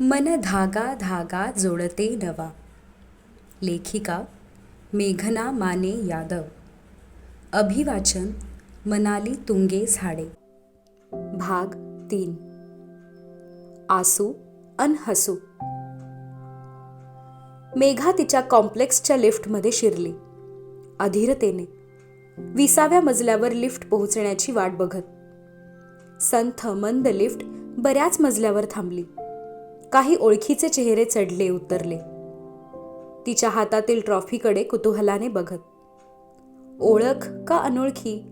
मन धागा धागा जोडते नवा. लेखिका मेघना माने यादव. अभिवाचन मनाली तुंगे झाडे. भाग तीन. आसू अन हसू. मेघा तिच्या कॉम्प्लेक्सच्या लिफ्टमध्ये शिरली. अधीरतेने. विसाव्या मजल्यावर लिफ्ट पोहोचण्याची वाट बघत. संथ मंद लिफ्ट बऱ्याच मजल्यावर थांबली. काही ओळखीचे चेहरे चढले उतरले. तिच्या हातातील ट्रॉफीकडे कुतूहलाने बघत. ओळख का अनोळखी?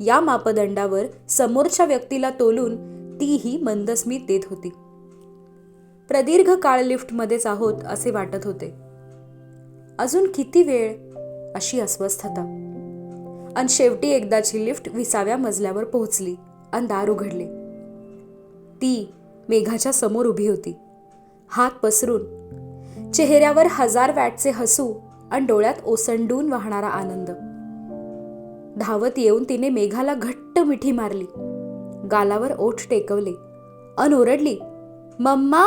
या मापदंडावर समोरच्या व्यक्तीला तोलून तीही मंदस्मित देत होती. प्रदीर्घ काळ लिफ्टमध्येच आहोत असे वाटत होते. अजून किती वेळ? अशी अस्वस्थता. आणि शेवटी एकदाची लिफ्ट विसाव्या मजल्यावर पोहोचली आणि दार उघडले. ती मेघाच्या समोर उभी होती. हात पसरून. चेहऱ्यावर हजार वॅटचे हसू आणि डोळ्यात ओसंडून वाहणारा आनंद. धावत येऊन तिने मेघाला घट्ट मिठी मारली. गालावर ओठ टेकवले. अन ओरडली mamma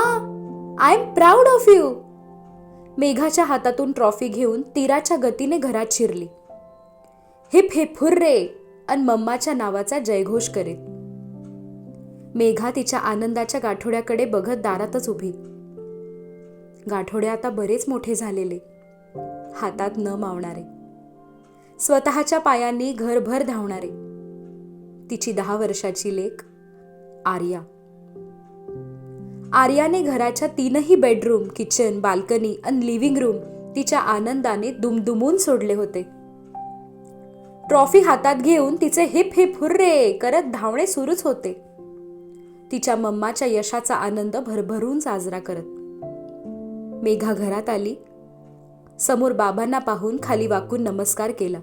I am proud of you मेघाच्या हातातून ट्रॉफी घेऊन तीराच्या गतीने घरात शिरली. हिप हिप हुर्रे अन मम्माच्या नावाचा जयघोष करीत. मेघा तिच्या आनंदाच्या गाठोड्याकडे बघत दारातच उभी. गाठोडे आता बरेच मोठे झालेले. हातात न मावणारे. स्वतःच्या पायांनी घरभर धावणारे. तिची दहा वर्षाची लेक आर्या. आर्याने घराच्या तीनही बेडरूम किचन बाल्कनी आणि लिव्हिंग रूम तिच्या आनंदाने दुमदुमून सोडले होते. ट्रॉफी हातात घेऊन तिचे हिप हिप हुर्रे करत धावणे सुरूच होते. तिच्या मम्माच्या यशाचा आनंद भरभरून साजरा करत. मेघा घरात आली. समोर बाबांना पाहून खाली वाकून नमस्कार केला.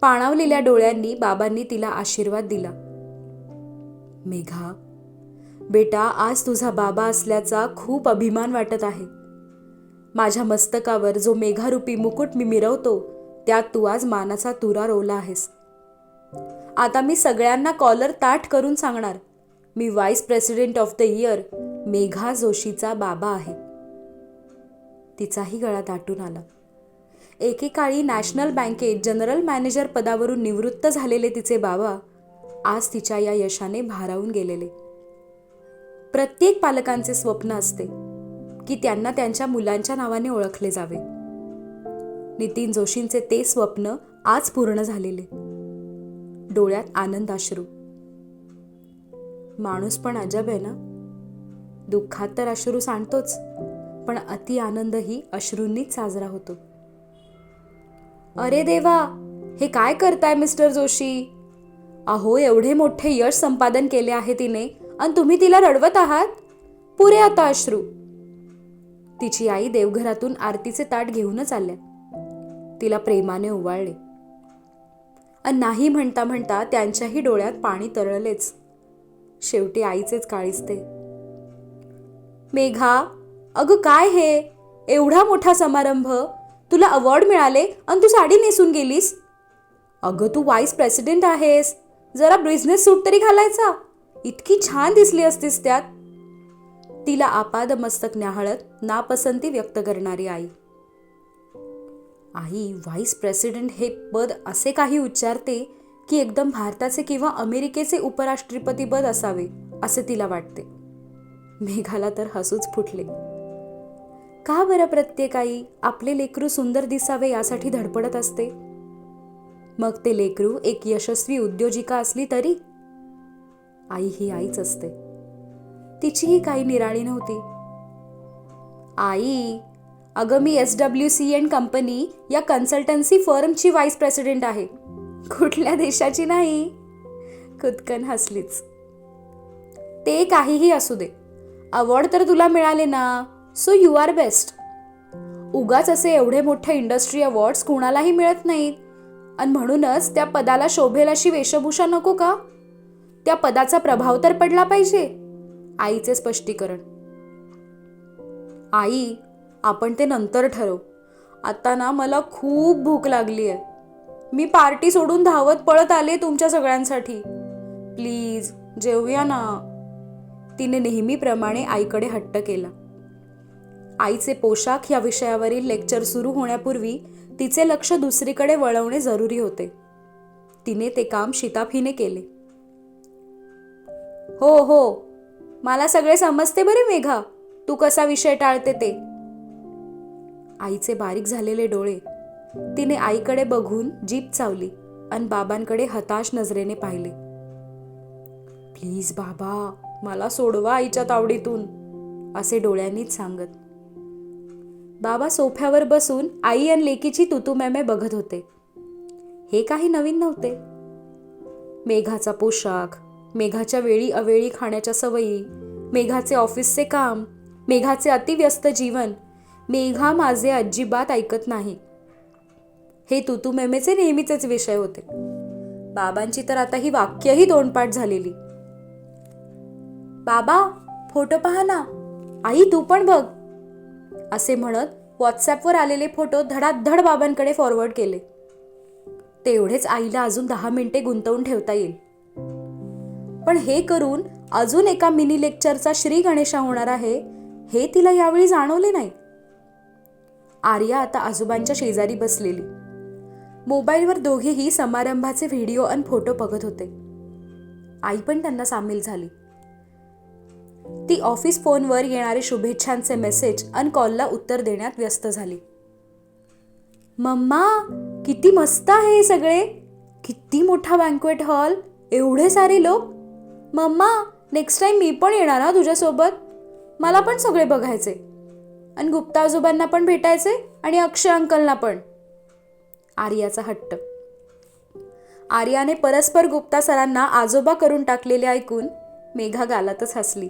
पाणावलेल्या डोळ्यांनी बाबांनी तिला आशीर्वाद दिला. मेघा बेटा आज तुझा बाबा असल्याचा खूप अभिमान वाटत आहे. माझ्या मस्तकावर जो मेघारूपी मुकुट मी मिरवतो त्यात तू आज मानाचा तुरा रोवला आहेस. आता मी सगळ्यांना कॉलर ताठ करून सांगणार. मी vice president of the year Megha जोशीचा बाबा आहे. तिचाही गळा दाटून आला. एकेकाळी नॅशनल बँकेत जनरल मॅनेजर पदावरून निवृत्त झालेले तिचे बाबा आज तिच्या या यशाने भारावून गेलेले. प्रत्येक पालकांचे स्वप्न असते की त्यांना त्यांच्या मुलांच्या नावाने ओळखले जावे. नितीन जोशींचे ते स्वप्न आज पूर्ण झालेले. डोळ्यात आनंद अश्रू. माणूस पण अजब आहे ना? दुःखात तर अश्रू सांडतोच. पण अति आनंदही अश्रूंनीच साजरा होतो. अरे देवा हे काय करताय मिस्टर जोशी? अहो एवढे मोठे यश संपादन केले आहे तिने आणि तुम्ही तिला रडवत आहात? पुरे आता अश्रू. तिची आई देवघरातून आरतीचे ताट घेऊनच आल्या. तिला प्रेमाने उवाळले आणि नाही म्हणता म्हणता त्यांच्याही डोळ्यात पाणी तरळलेच. शेवटी आईचेच काळीजते मेघा अगं काय हे? एवढा मोठा समारंभ? तुला अवॉर्ड मिळाले आणि तू साडी नेसून गेलीस? अगं तू वाईस प्रेसिडेंट आहेस. जरा बिझनेस सूट तरी घालायचा. इतकी छान दिसली असतीस त्यात. तिला आपाद मस्तक न्याहाळत नापसंती व्यक्त करणारी आई. आई व्हाईस प्रेसिडेंट हे पद असे काही उच्चारते की एकदम भारताचे किंवा अमेरिकेचे उपराष्ट्रपती पद असावे असे तिला वाटते. मेघाला तर हसूच फुटले. का बरं प्रत्येक आई आपले लेकरू सुंदर दिसावे यासाठी धडपडत असते? मग ते लेकरू एक यशस्वी उद्योजिका असली तरी? आई ही आईच असते. तिचीही काही निराळी नव्हती. आई अगं मी S W C N company या कन्सल्टन्सी फर्मची व्हाईस प्रेसिडेंट आहे. कुठल्या देशाची नाही? खुदकन हसलीच. ते काहीही असू दे. अवॉर्ड तर तुला मिळाले ना. सो यू आर बेस्ट उगाच असे एवढे मोठे इंडस्ट्री अवॉर्ड्स कुणालाही मिळत नाहीत. आणि म्हणूनच त्या पदाला शोभेल अशी वेशभूषा नको का? त्या पदाचा प्रभाव तर पडला पाहिजे आईचे स्पष्टीकरण. आई आपण ते नंतर ठरव. आता ना मला खूप भूक लागली आहे मी पार्टी सोडून धावत पळत आले तुमच्या सगळ्यांसाठी. प्लीज जेवूया ना. तिने नेहमीप्रमाणे आईकडे हट्ट केला. आईचे पोशाख या विषयावरील लेक्चर सुरू होण्यापूर्वी तिचे लक्ष दुसरीकडे वळवणे जरुरी होते. तिने ते काम शिताफीने केले. हो हो मला सगळे समजते बरे मेघा तू कसा विषय टाळते ते. आईचे बारीक झालेले डोळे तिने आईकडे बघून जीप चावली आणि बाबांकडे हताश नजरेने पाहिले. प्लीज बाबा मला सोडवा आईच्या तावडीतून असे डोळ्यांनीच सांगत. बाबा सोफ्यावर बसून आई आणि लेकीची तुतुमॅमे बघत होते. हे काही नवीन नव्हते. मेघाचा पोशाख मेघाच्या वेळी अवेळी खाण्याच्या सवयी मेघाचे ऑफिसचे काम मेघाचे अतिव्यस्त जीवन मेघा माझे अजिबात ऐकत नाही. हे तुतुमेमेचे नेहमीचेच विषय होते. बाबांची तर आता ही वाक्यही तोंडपाठ झालेली. बाबा फोटो पहा ना. आई तू पण बघ. असे म्हणत व्हॉट्सॲपवर आलेले फोटो धडाधड बाबांकडे फॉरवर्ड केले. तेवढेच आईला अजून दहा मिनिटे गुंतवून ठेवता येईल. पण हे करून अजून एका मिनी लेक्चरचा श्री गणेशा होणार आहे हे तिला यावेळी जाणवले नाही. आर्या आता आजोबांच्या शेजारी बसलेली. मोबाईलवर दोघेही समारंभाचे व्हिडिओ आणि फोटो बघत होते. आई पण त्यांना सामील झाली. ती ऑफिस फोनवर येणारे शुभेच्छांचे मेसेज अन कॉलला उत्तर देण्यात व्यस्त झाली. मम्मा किती मस्त आहे हे सगळे. किती मोठा बँक्वेट हॉल एवढे सारे लोक. मम्मा नेक्स्ट टाईम मी पण येणार हा तुझ्यासोबत. मला पण सगळे बघायचे. आणि गुप्ता आजोबांना पण भेटायचे आणि अक्षय अंकलना पण. आर्याचा हट्ट. आर्याने परस्पर गुप्ता सरांना आजोबा करून टाकलेले ऐकून मेघा गालातच हसली.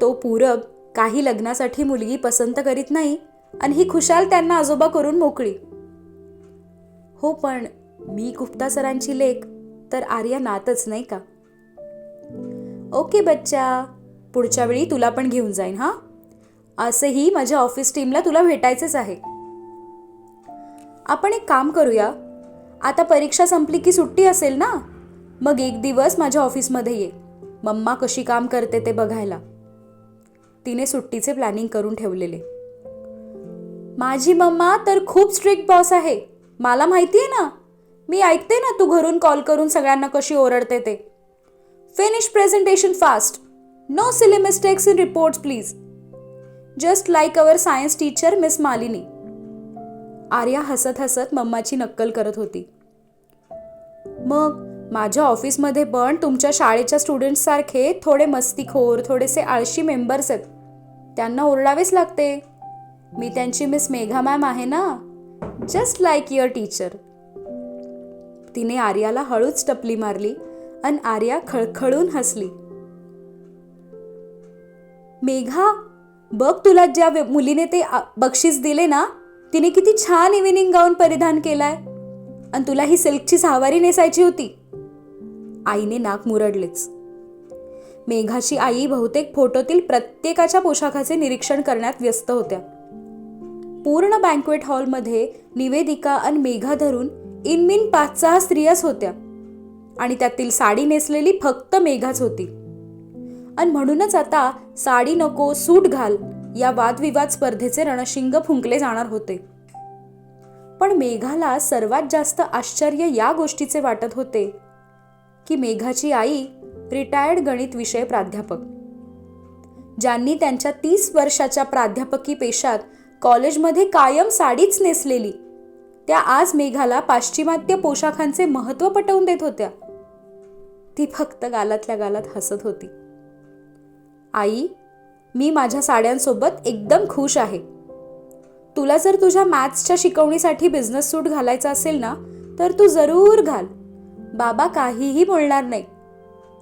तो पूरब काही लग्नासाठी मुलगी पसंत करीत नाही आणि ही खुशाल त्यांना आजोबा करून मोकळी. हो पण मी गुप्ता सरांची लेख तर आर्या नातच नाही का? ओके बच्चा पुढच्या वेळी तुला पण घेऊन जाईन हा? असंही माझ्या ऑफिस टीमला तुला भेटायचंच आहे. आपण एक काम करूया. आता परीक्षा संपली की सुट्टी असेल ना? मग एक दिवस माझ्या ऑफिसमध्ये ये. मम्मा कशी काम करते ते बघायला. तिने सुट्टीचे प्लॅनिंग करून ठेवलेले. माझी मम्मा तर खूप स्ट्रिक्ट बॉस आहे. मला माहिती आहे ना? मी ऐकते ना तू घरून कॉल करून सगळ्यांना कशी ओरडते ते. Finish presentation fast no silly mistakes in reports please just like our science teacher miss Malini Arya हसत हसत मम्माची नक्कल करत होती. मग माझ्या ऑफिसमध्ये पण तुमच्या शाळेच्या स्टुडंट्ससारखे थोडे मस्तीखोर थोडेसे आळशी मेंबर्स आहेत. त्यांना ओरडावेच लागते. मी त्यांची मिस मेघा मॅम आहे ना? जस्ट लाईक युअर टीचर तिने आर्याला हळूच टपली मारली आणि आर्या खळखळून हसली. मेघा बघ तुला ज्या मुलीने ते बक्षीस दिले ना तिने किती छान इव्हिनिंग गाऊन परिधान केलाय. आणि तुला ही सिल्कची सहावारी नेसायची होती. आईने नाक मुरडलेच. मेघाची आई बहुतेक फोटोतील प्रत्येकाच्या पोशाखाचे निरीक्षण करण्यात व्यस्त होत्या. पूर्ण बँक्वेट हॉलमध्ये निवेदिका आणि मेघा धरून इनमिन पाच सहा स्त्रियाच होत्या आणि त्यातील साडी नेसलेली फक्त मेघाच होती. आणि म्हणूनच आता साडी नको सूट घाल या वादविवाद स्पर्धेचे रणशिंग फुंकले जाणार होते. पण मेघाला सर्वात जास्त आश्चर्य या गोष्टीचे वाटत होते की मेघाची आई रिटायर्ड गणित विषय प्राध्यापक. ज्यांनी त्यांच्या तीस वर्षाच्या प्राध्यापकी पेशात कॉलेजमध्ये कायम साडीच नेसलेली त्या आज मेघाला पाश्चिमात्य पोशाखांचे महत्त्व पटवून देत होत्या. ती फक्त गालातल्या गालात हसत होती. आई मी माझ्या साड्यांसोबत एकदम खुश आहे. तुला जर तुझ्या मॅथ्सच्या शिकवणीसाठी बिझनेस सूट घालायचा असेल ना तर तू जरूर घाल. बाबा काहीही बोलणार नाही.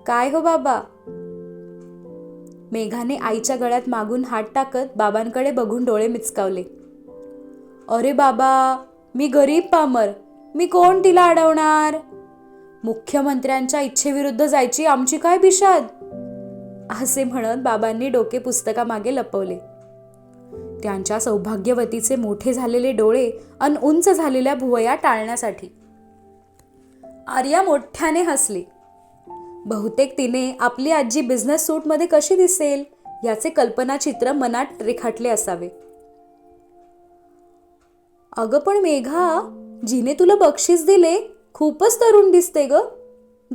काय हो बाबा? मेघाने आईच्या गळ्यात मागून हात टाकत बाबांकडे बघून डोळे मिचकावले. अरे बाबा मी गरीब पामर. मी कोण तिला अडवणार? मुख्यमंत्र्यांच्या इच्छेविरुद्ध जायची आमची काय बिशाद? असे म्हणत बाबांनी डोके पुस्तकामागे लपवले. त्यांच्या सौभाग्यवतीचे मोठे झालेले डोळे अन उंच झालेल्या भुवया टाळण्यासाठी. आर्या मोठ्याने हसली. बहुतेक तिने आपली आजी बिझनेस सूटमध्ये कशी दिसेल याचे कल्पनाचित्र मनात रेखाटले असावे. अगं पण मेघा जिने तुला बक्षीस दिले खूपच तरुण दिसते ग.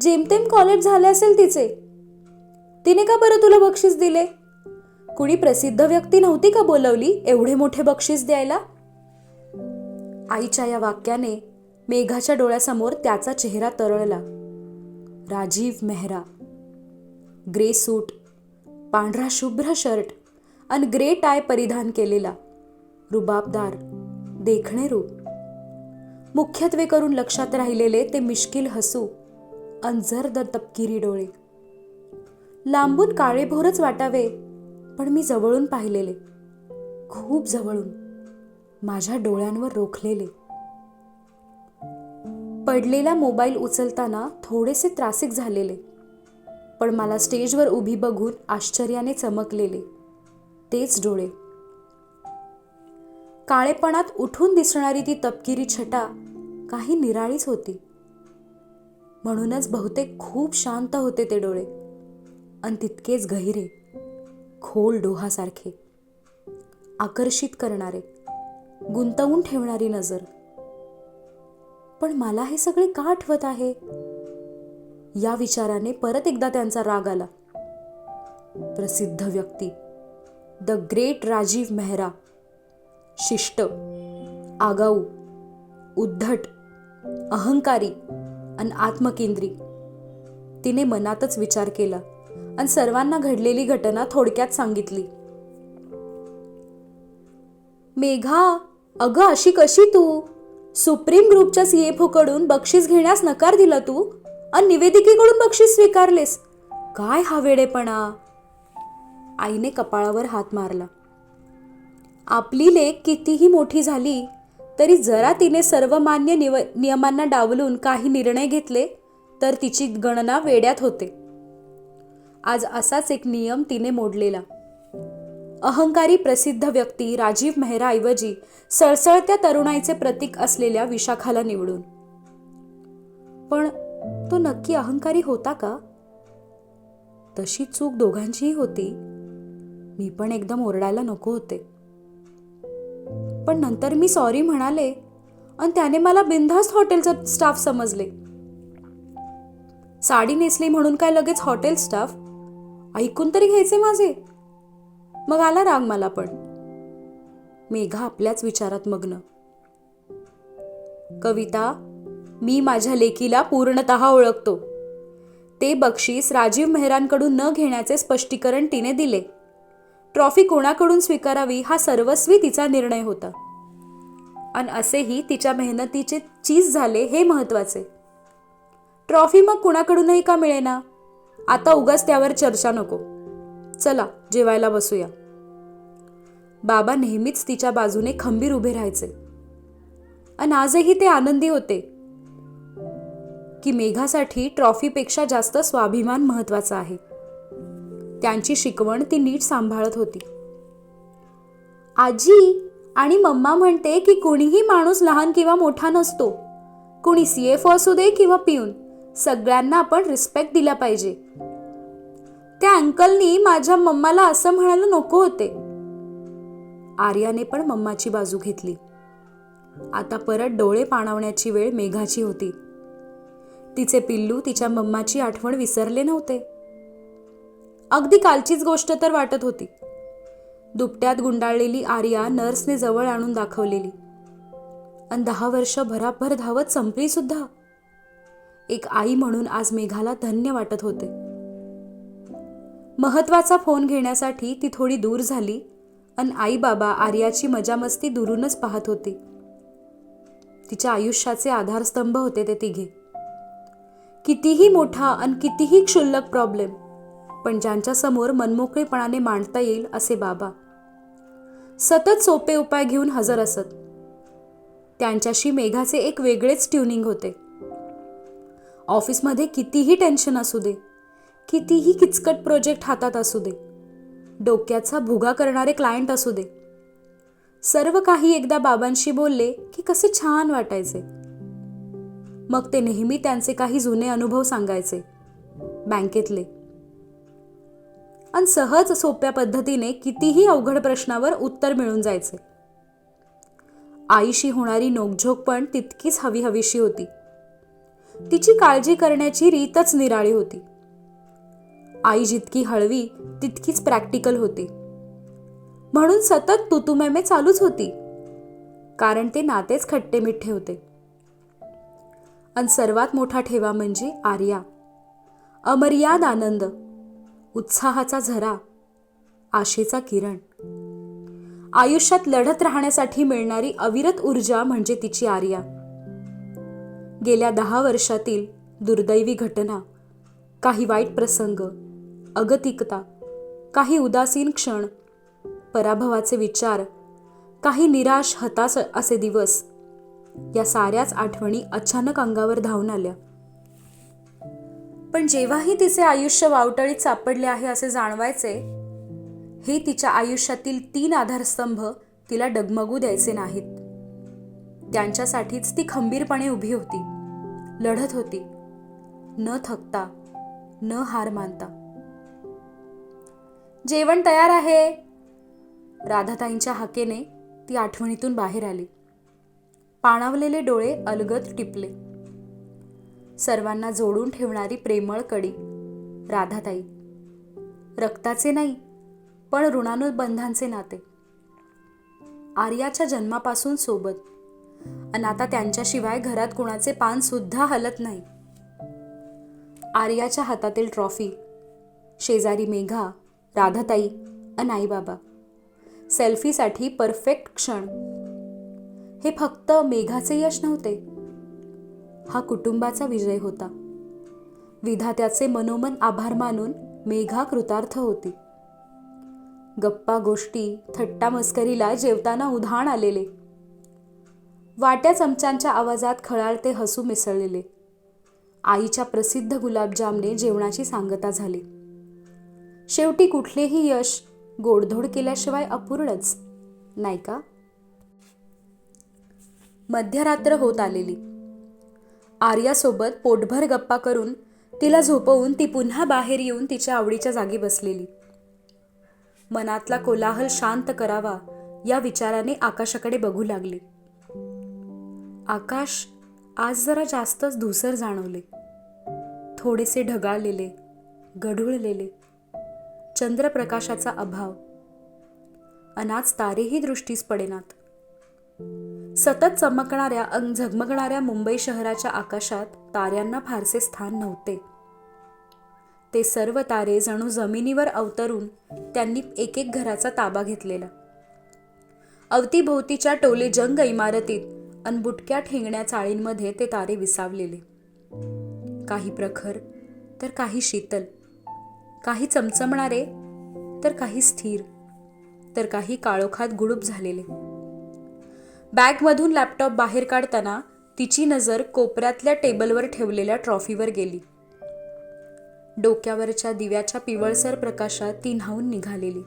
जेमतेम कॉलेज झाले असेल तिचे. तिने का बरं तुला बक्षीस दिले? कुणी प्रसिद्ध व्यक्ती नव्हती का बोलवली एवढे मोठे बक्षीस द्यायला? आईच्या या वाक्याने मेघाच्या डोळ्यासमोर त्याचा चेहरा तरळला. राजीव मेहरा ग्रे सूट पांढरा शुभ्र शर्ट आणि ग्रे टाय परिधान केलेला रुबाबदार देखणे रूप. मुख्यत्वे करून लक्षात राहिलेले ते मिश्किल हसू अंजर्द तपकिरी डोळे. लांबून काळेभोरच वाटावे पण मी जवळून पाहिलेले. खूप जवळून माझ्या डोळ्यांवर रोखलेले. पडलेला मोबाईल उचलताना थोडेसे त्रासिक झालेले. पण मला स्टेजवर उभी बघून आश्चर्याने चमकलेले. तेच डोळे. काळेपणात उठून दिसणारी ती तपकिरी छटा काही निराळीच होती. म्हणूनच बहुतेक खूप शांत होते ते डोळे. आणि तितकेच गहिरे खोल डोहासारखे. आकर्षित करणारे. गुंतवून ठेवणारी नजर. पण मला हे सगळे का आठवत आहे? या विचाराने परत एकदा त्यांचा राग आला. प्रसिद्ध व्यक्ती द ग्रेट राजीव मेहरा शिष्ट आगाऊ उद्धट अहंकारी आणि आत्मकेंद्री. तिने मनातच विचार केला आणि सर्वांना घडलेली घटना थोडक्यात सांगितली. मेघा अगं अशी कशी तू? सुप्रीम ग्रुपच्या सीएफओ कडून बक्षीस घेण्यास नकार दिला तू? आणि निवेदिकेकडून बक्षीस स्वीकारलेस? काय हा वेडेपणा? आईने कपाळावर हात मारला. आपली लेख कितीही मोठी झाली तरी जरा तिने सर्वमान्य निव नियमांना डावलून काही निर्णय घेतले तर तिची गणना वेड्यात होते. आज असाच एक नियम तिने मोडलेला. अहंकारी प्रसिद्ध व्यक्ती राजीव मेहराऐवजी सळसळत्या तरुणाईचे प्रतीक असलेल्या विशाखाला निवडून. पण तो नक्की अहंकारी होता का? तशी चूक दोघांचीही होती. मी पण एकदम ओरडायला नको होते. पण नंतर मी सॉरी म्हणाले आणि त्याने मला बिनधास्त हॉटेलचा स्टाफ समजले. साडी नेसली म्हणून काय लगेच हॉटेल स्टाफ? ऐकून तरी घ्यायचे माझे? मग आला राग मला पण. मेघा आपल्याच विचारात मग्न. कविता मी माझ्या लेकीला पूर्णत ओळखतो. ते बक्षीस राजीव मेहरांकडून न घेण्याचे स्पष्टीकरण तिने दिले. ट्रॉफी कोणाकडून स्वीकारावी हा सर्वस्वी तिचा निर्णय होता. आणि असेही तिच्या मेहनतीचे चीज झाले हे महत्त्वाचे ट्रॉफी मग कुणाकडूनही का मिळेना? आता उगाच त्यावर चर्चा नको. चला जेवायला बसूया. बाबा नेहमीच तिच्या बाजूने खंबीर उभे राहायचे. आणि आजही ते आनंदी होते. की मेघासाठी ट्रॉफीपेक्षा जास्त स्वाभिमान महत्त्वाचा आहे. त्यांची शिकवण ती नीट सांभाळत होती. आजी आणि मम्मा म्हणते की कुणीही माणूस लहान किंवा मोठा नसतो. कुणी सीएफओ असू दे किंवा पिऊन सगळ्यांना आपण रिस्पेक्ट दिला पाहिजे. त्या अंकलनी माझ्या मम्माला असं म्हणायला नको होते. आर्याने पण मम्माची बाजू घेतली. आता परत डोळे पाणावण्याची वेळ मेघाची होती. तिचे पिल्लू तिच्या मम्माची आठवण विसरले नव्हते. अगदी कालचीच गोष्ट तर वाटत होती. दुपट्यात गुंडाळलेली आर्या नर्सने जवळ आणून दाखवलेली. आणि दहा वर्ष भराभर धावत संपली सुद्धा. एक आई म्हणून आज मेघाला धन्य वाटत होते. महत्त्वाचा फोन घेण्यासाठी ती थोडी दूर झाली अन आई बाबा आर्याची मजामस्ती दुरूनच पाहत होती. तिच्या आयुष्याचे आधारस्तंभ होते ते तिघे. कितीही मोठा अन कितीही क्षुल्लक प्रॉब्लेम पण ज्यांच्या समोर मनमोकळेपणाने मांडता येईल असे बाबा. सतत सोपे उपाय घेऊन हजर असत. त्यांच्याशी मेघाचे एक वेगळेच ट्युनिंग होते. ऑफिसमध्ये कितीही टेन्शन असू दे कितीही किचकट प्रोजेक्ट हातात असू दे. डोक्याचा भुगा करणारे क्लायंट असू दे. सर्व काही एकदा बाबांशी बोलले की कसे छान वाटायचे. मग ते नेहमी त्यांचे काही जुने अनुभव सांगायचे. बँकेतले. आणि सहज सोप्या पद्धतीने कितीही अवघड प्रश्नावर उत्तर मिळून जायचे. आईशी होणारी नोकझोक पण तितकीच हवी हवीशी होती. तिची काळजी करण्याची रीतच निराळी होती. आई जितकी हळवी तितकीच प्रॅक्टिकल होती. म्हणून सतत तुतुमेमे चालूच होती. कारण ते नातेच खट्टे मिठ्ठे होते. आणि सर्वात मोठा ठेवा म्हणजे आर्या. अमर्याद आनंद. उत्साहाचा झरा. आशेचा किरण. आयुष्यात लढत राहण्यासाठी मिळणारी अविरत ऊर्जा म्हणजे तिची आर्या. गेल्या दहा वर्षातील दुर्दैवी घटना. काही वाईट प्रसंग. अगतिकता काही उदासीन क्षण पराभवाचे विचार काही निराश हताश असे दिवस या साऱ्याच आठवणी अचानक अंगावर धावून आल्या. पण जेव्हाही तिचे आयुष्य वावटळीत सापडले आहे असे जाणवायचे हे तिच्या आयुष्यातील तीन आधारस्तंभ तिला डगमगू द्यायचे नाहीत. त्यांच्यासाठीच ती खंबीरपणे उभी होती लढत होती न थकता न हार मानता. जेवण तयार आहे. राधाताईंच्या हाकेने ती आठवणीतून बाहेर आली. पाणावलेले डोळे अलगद टिपले. सर्वांना जोडून ठेवणारी प्रेमळ कडी. राधाताई रक्ताचे नाही पण ऋणानुबंधांचे नाते. आर्याच्या जन्मापासून सोबत. आणि आता त्यांच्याशिवाय घरात कुणाचे पान सुद्धा हलत नाही. आर्याच्या हातातील ट्रॉफी शेजारी मेघा राधाताई अन आईबाबा. सेल्फीसाठी परफेक्ट क्षण. हे फक्त मेघाचे यश नव्हते. हा कुटुंबाचा विजय होता. विधात्याचे मनोमन आभार मानून मेघा कृतार्थ होती. गप्पा गोष्टी थट्टा मस्करीला जेवताना उधाण आलेले. वाट्या चमच्यांच्या आवाजात खळाळते हसू मिसळलेले. आईच्या प्रसिद्ध गुलाबजामने जेवणाची सांगता झाली. शेवटी कुठलेही यश गोडधोड केल्याशिवाय अपूर्णच. नाही का? मध्यरात्र होत आलेली. आर्यासोबत पोटभर गप्पा करून तिला झोपवून ती पुन्हा बाहेर येऊन तिच्या आवडीच्या जागी बसलेली. मनातला कोलाहल शांत करावा या विचाराने आकाशाकडे बघू लागली. आकाश आज जरा जास्तच धुसर जाणवले. थोडेसे ढगाळलेले गढूळलेले. चंद्रप्रकाशाचा अभाव. अनाथ तारेही दृष्टीस पडेनात. सतत चमकणाऱ्या अंग झगमगणाऱ्या मुंबई शहराच्या आकाशात ताऱ्यांना फारसे स्थान नव्हते. ते सर्व तारे जणू जमिनीवर अवतरून त्यांनी एक एक घराचा ताबा घेतलेला. अवतीभोवतीच्या टोले जंग इमारतीत अन बुटक्या ठेंगण्या चाळींमध्ये ते तारे विसावलेले. काही प्रखर तर काही शीतल. काही चमचमणारे तर काही स्थिर तर काही काळोखात गुडूप झालेले. बॅगमधून लॅपटॉप बाहेर काढताना तिची नजर कोपऱ्यातल्या टेबलवर ठेवलेल्या ट्रॉफीवर गेली. डोक्यावरच्या दिव्याच्या पिवळसर प्रकाशात ती न्हावून निघालेली.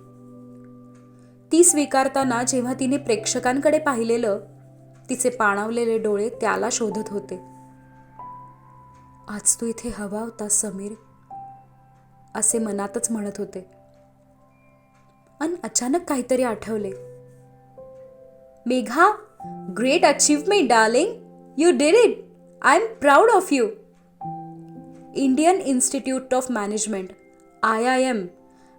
ती स्वीकारताना जेव्हा तिने प्रेक्षकांकडे पाहिलेलं तिचे पाणावलेले डोळे त्याला शोधत होते. आज तू इथे हवा होता समीर. असे मनातच म्हणत होते. अन अचानक काहीतरी Athawale. Megha great achievement darling you did it I am proud of you Indian Institute of Management I I M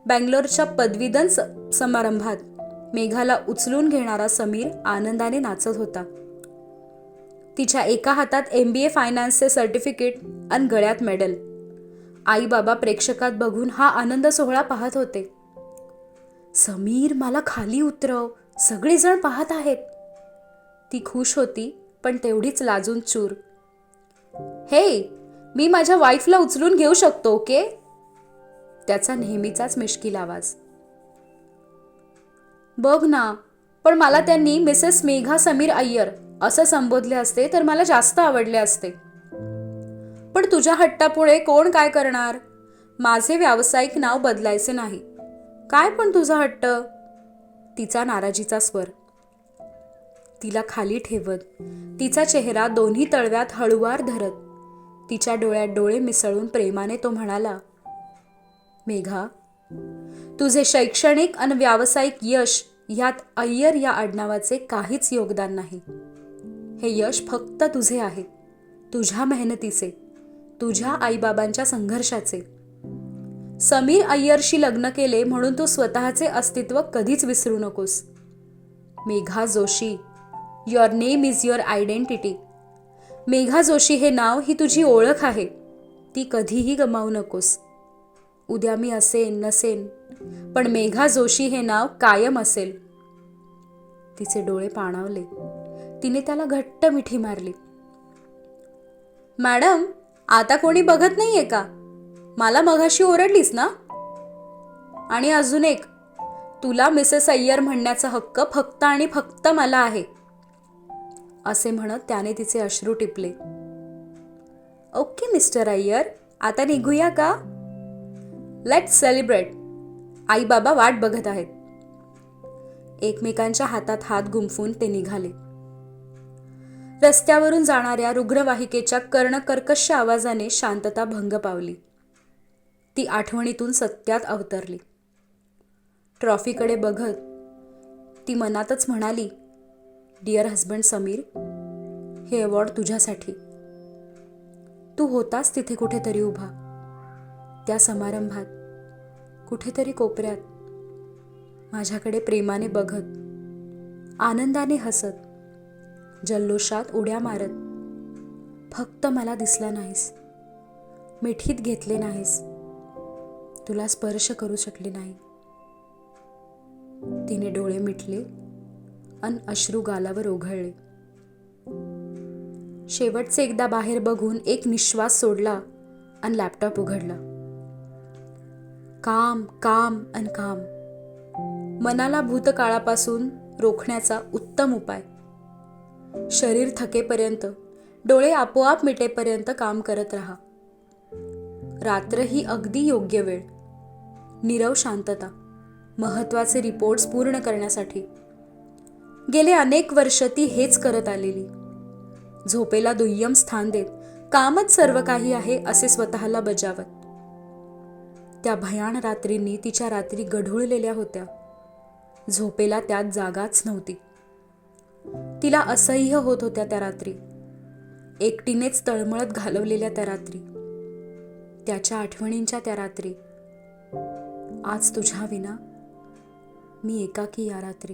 बँगलोरच्या पदवीधन स- समारंभात मेघाला उचलून घेणारा समीर आनंदाने नाचत होता. तिच्या एका हातात एम बी ए फायनान्सचे सर्टिफिकेट आणि गळ्यात मेडल आई बाबा प्रेक्षकात बघून हा आनंद सोहळा पाहत होते. समीर मला खाली उतरव. सगळेजण पाहत आहेत. ती खुश होती पण तेवढीच लाजून चूर. हे मी माझ्या वाईफला उचलून घेऊ शकतो ओके? त्याचा नेहमीचाच मिश्किल आवाज. बघ ना पण मला त्यांनी मिसेस मेघा समीर अय्यर असं संबोधले असते तर मला जास्त आवडले असते. पण तुझ्या हट्टापुढे कोण काय करणार? माझे व्यावसायिक नाव बदलायचे नाही. काय पण तुझा हट्ट? तिचा नाराजीचा स्वर. तिला खाली ठेवत तिचा चेहरा दोन्ही तळव्यात हळुवार धरत तिच्या डोळ्यात डोळे मिसळून प्रेमाने तो म्हणाला मेघा तुझे शैक्षणिक आणि व्यावसायिक यश यात अय्यर या आडनावाचे काहीच योगदान नाही. हे यश फक्त तुझे आहे तुझ्या मेहनतीचे. तुझ्या आईबाबांच्या संघर्षाचे. समीर अय्यरशी लग्न केले म्हणून तू स्वतःचे अस्तित्व कधीच विसरू नकोस. Megha Joshi your name is your identity Megha Joshi हे नाव ही तुझी ओळख आहे. ती कधीही गमावू नकोस. उद्या मी असेन नसेन पण मेघा जोशी हे नाव कायम असेल. तिचे डोळे पाणावले. तिने त्याला घट्ट मिठी मारली. मॅडम आता कोणी बघत नाहीये का? मला मघाशी ओरडलीस ना? आणि अजून एक तुला मिसेस अय्यर म्हणण्याचा हक्क फक्त आणि फक्त मला आहे असे म्हणत त्याने तिचे अश्रू टिपले. ओके मिस्टर अय्यर आता निघूया का? लेट सेलिब्रेट आई बाबा वाट बघत आहेत. एकमेकांच्या हातात हात गुंफून ते निघाले. रस्त्यावरून जाणाऱ्या रुग्णवाहिकेच्या कर्णकर्कश आवाजाने शांतता भंग पावली. ती आठवणीतून सत्यात अवतरली. ट्रॉफीकडे बघत ती मनातच म्हणाली डिअर हजबंड समीर हे अवॉर्ड तुझ्यासाठी. तू होतास तिथे कुठेतरी उभा. त्या समारंभात कुठेतरी कोपऱ्यात माझ्याकडे प्रेमाने बघत आनंदाने हसत जल्लोषात उड्या मारत. फक्त मला दिसला नाहीस. मिठीत घेतले नाहीस. तुला स्पर्श करू शकले नाही. तिने डोळे मिटले अन अश्रू गालावर ओघळले. शेवटचे एकदा बाहेर बघून एक निश्वास सोडला आणि लॅपटॉप उघडला. काम काम अन काम. मनाला भूतकाळापासून रोखण्याचा उत्तम उपाय. शरीर थकेपर्यंत डोळे आपोआप मिटेपर्यंत काम करत राहा. रात्र ही अगदी योग्य वेळ. नीरव शांतता. महत्त्वाचे रिपोर्ट्स पूर्ण करण्यासाठी. गेले अनेक वर्ष ती हेच करत आलेली. झोपेला दुय्यम स्थान देत कामच सर्व काही आहे असे स्वतःला बजावत. त्या भयान रात्रींनी तिच्या रात्री गढूळलेल्या होत्या. झोपेला त्यात जागाच नव्हती. तिला असह्य होत होत्या त्या रात्री. एकटीनेच तळमळत घालवलेल्या त्या रात्री. त्याच्या आठवणींच्या त्या रात्री. आज तुझ्या विना मी एकाकी या रात्री.